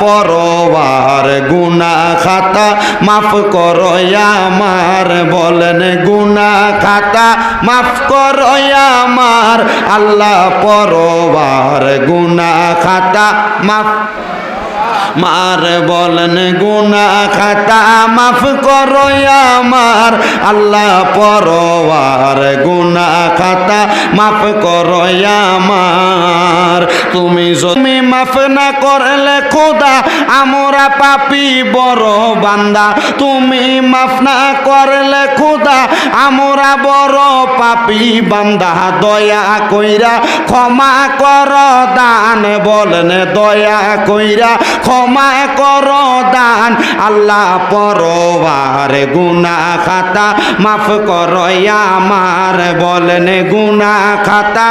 পরবার গুনা খাতা, মাফ করো আমার, বলেন গুনা খাতা, মাফ করো আমার। আল্লাহ পরবার গুনা খাতা, মাফ মার, বলেন গুনা খাতা, মাফ করো আমার। আল্লাহ পরবার গুনা খাতা, মাফ করো আমার। তুমি যদি মাফ না করলে খোদা, আমরা পাপি বড় বান্দা। তুমি মাফ না করলে খোদা, আমরা বড় পাপি বান্দা। দয়া কইরা ক্ষমা কর দান, বলেন দয়া কইরা ক্ষমা কর দান। আল্লাহ পরবার গুনা খাতা, মাফ কর আমার বলেন গুনা খাতা।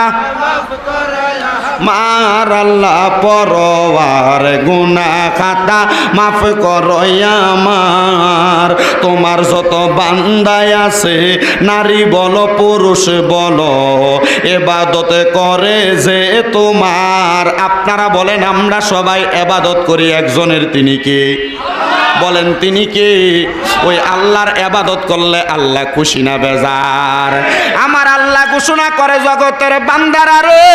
মার আল্লাহ পরবার গুনা খাতা মাফ করো আমার। তোমার যত বান্দায় আছে, নারী বলো, পুরুষ বলো, এবাদত করে যে তোমার। আপনারা বলেন, আমরা সবাই এবাদত করি, একজনের তিনি কে? বলেন, তিনি কে? ওই আল্লাহর এবাদত করলে আল্লাহ খুশি না বেজার। আমার আল্লাহ ঘোষণা করে জগতের বান্দারা রে।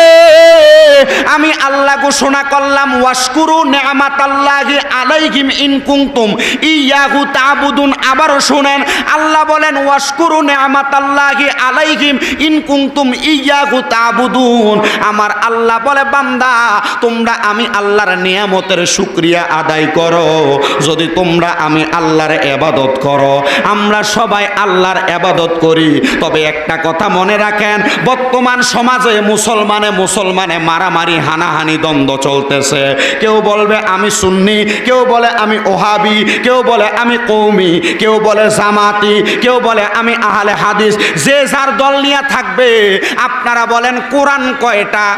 আমি আল্লাহ ঘোষণা করলাম, ওয়াশকুরু নেয়ামাত আল্লাহি আলাইহিম ইন কুনতুম ইয়াহু তাবুদুন। আবারও শুনেন, আল্লাহ বলেন, ওয়াশকুরু নেয়ামাত আল্লাহি আলাইহিম ইন কুনতুম ইয়াহু তাবুদুন। আমার আল্লাহ বলে, বান্দা, তোমরা আমি আল্লাহর নিয়ামতের শুক্রিয়া আদায় করো। যদি তোমরা আমি আল্লাহর এবাদত করো। আমরা সবাই আল্লাহর এবাদত করি। তবে একটা কথা মনে রাখেন, বর্তমান সমাজে মুসলমানে মুসলমানে মারামারি, হানাহানি, দ্বন্দ্ব চলতেছে। কেউ বলবে আমি সুন্নি, কেউ বলে আমি ওহাবি, কেউ বলে আমি কৌমি কেউ বলে জামাতি, কেউ বলে আমি আহলে হাদিস। যে যার দল নিয়ে থাকবে, আপনারা বলেন কোরআন কয়টা?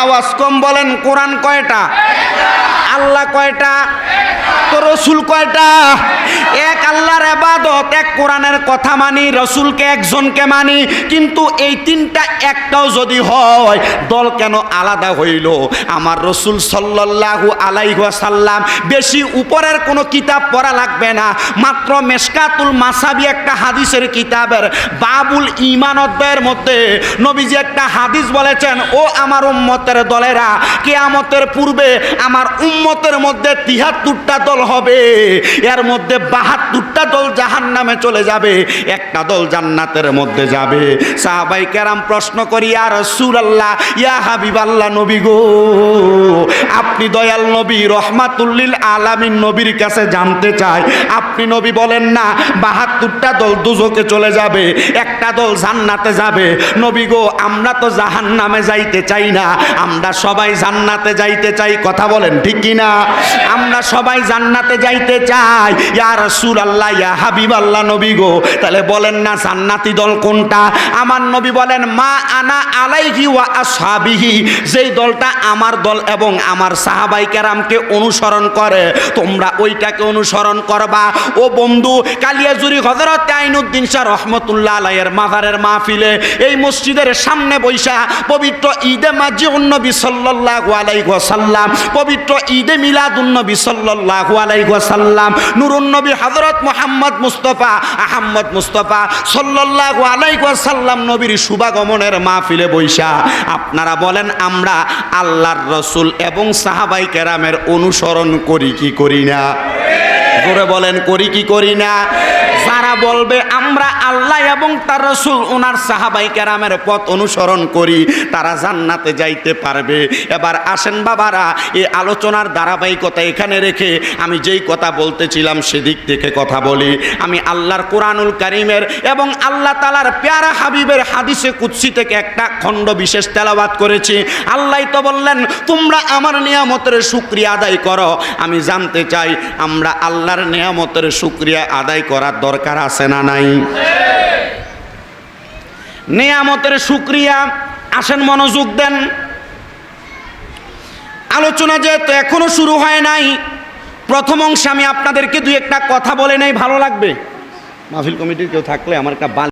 আওয়াজ কম বলেন, কোরআন কয়টা? আল্লাহ কয়টা? রসুল কয়টা? এবাদত এক কোরআনের কথা মানি, রসুলকে একজনকে মানি, কিন্তু এই তিনটা একটাও যদি হয়, দল কেন আলাদা হইল? আমার রসুল সাল্লাল্লাহু আলাইহাসাল্লাম বেশি উপরের কোনো কিতাব পড়া লাগবে না, মাত্র মেশকাতুল মাসাবি একটা হাদিসের কিতাবের বাবুল ইমান অধ্যায়ের মধ্যে নবীজি একটা হাদিস বলেছেন, ও আমার উম্মতের দলেরা, কেয়ামতের পূর্বে আমার উম্মতের মধ্যে তিহাত্তরটা দল হবে, এর মধ্যে বাহাত্তরটা দল জাহান নামে চলে যাবে, একটা দল জান্নাতের মধ্যে যাবে। সাহাবাই কেরাম প্রশ্ন করি আর সুরাল্লাহ ইয়া হাবিব আল্লাহ নবী গো, আপনি দয়াল নবী, রহমাতুল্লিল আলামিন নবীর কাছে জানতে চাই। আপনি নবী বলেন না, বাহাত্তরটা দল দুজকে চলে যাবে, একটা দল জান্নাতে যাবে। নবী গো, আমরা তো জাহান নামে যাইতে চাই না, আমরা সবাই জান্নাতে যাইতে চাই। কথা বলেন, ঠিক কি না আমরা সবাই জান্নাতে যাইতে চাই। ইয়া রাসূল আল্লাহ ইয়া হাবিব আল্লাহ নবী গো। তাহলে বলেন না, জান্নাতি দল কোনটা? আমার নবী বলেন, মা আনা আলাইহি ওয়া আসহাবিহি। যেই দলটা আমার দল এবং আমার সাহাবাই কেরামকে অনুসরণ করে, তোমরা ওইটাকে অনুসরণ করবা। ও বন্ধু, কালিয়াজুরি হজরত আইনুদ্দিন শাহ রহমতুল্লাহ আলাইয়ের মাজারের মাহফিলে এই মসজিদের সামনে বৈশা পবিত্র ঈদে মাজিউন্নবী সাল্লাল্লাহু আলাইহি ওয়াসাল্লাম, পবিত্র ঈদে সাল্লাল্লাহু আলাইহি ওয়াসাল্লাম নুরুন্নবী হযরত মুহাম্মদ মুস্তাফা আহমদ মুস্তফা সাল্লাল্লাহু আলাইহি ওয়াসাল্লাম নবীর শুভাগমনের মাহফিলে বৈশা। আপনারা বলেন, আমরা আল্লাহর রসুল এবং সাহাবাই কেরামের অনুসরণ করি কি করি না? জোরে বলেন, করি কি করি না? যারা বলবে, আমরা আল্লাহ এবং তার রসুল ওনার সাহাবাই কেরামের পথ অনুসরণ করি, তারা জান্নাতে যাইতে পারবে। এবার আসেন বাবারা, এই আলোচনার ধারাবাহিকতা এখানে রেখে আমি যেই কথা বলতেছিলাম সেদিক থেকে কথা বলি। আমি আল্লাহর কোরআনুল কারিমের এবং আল্লাহ তালার প্যারা হাবিবের হাদিসে কুৎসি থেকে একটা খণ্ড বিশেষ তেলাবাদ করেছি। আল্লাহ তো বললেন, তোমরা আমার নিয়ামতের শুক্রিয়া আদায় করো। আমি জানতে চাই, আমরা আল্লাহর নিয়ামতের শুক্রিয়া আদায় করার দরকার আছে না নাই? নিয়ামতের শুক্রিয়া। আসেন, মনোযোগ দেন। আলোচনা যেহেতু এখনও শুরু হয় নাই, প্রথম অংশে আমি আপনাদেরকে দুই একটা কথা বলে নেই, ভালো লাগবে? মাহফিল কমিটির কেউ থাকলে আমার একটা